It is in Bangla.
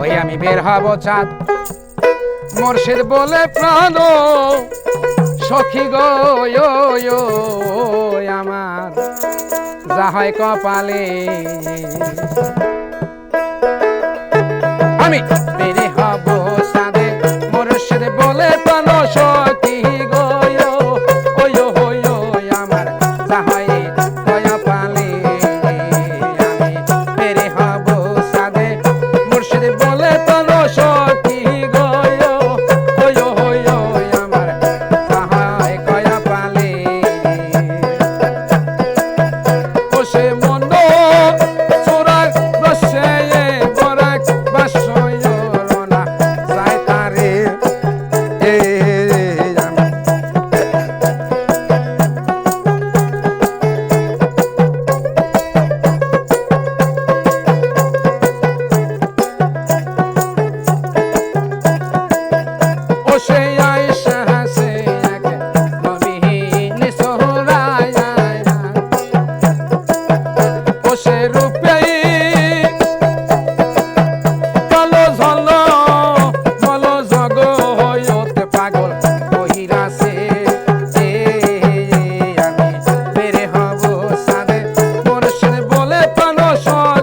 ওই আমি বের হব চাঁদ। মুর্শিদ বলে প্রাণ সখী গো আমার যা কপালে। আমি স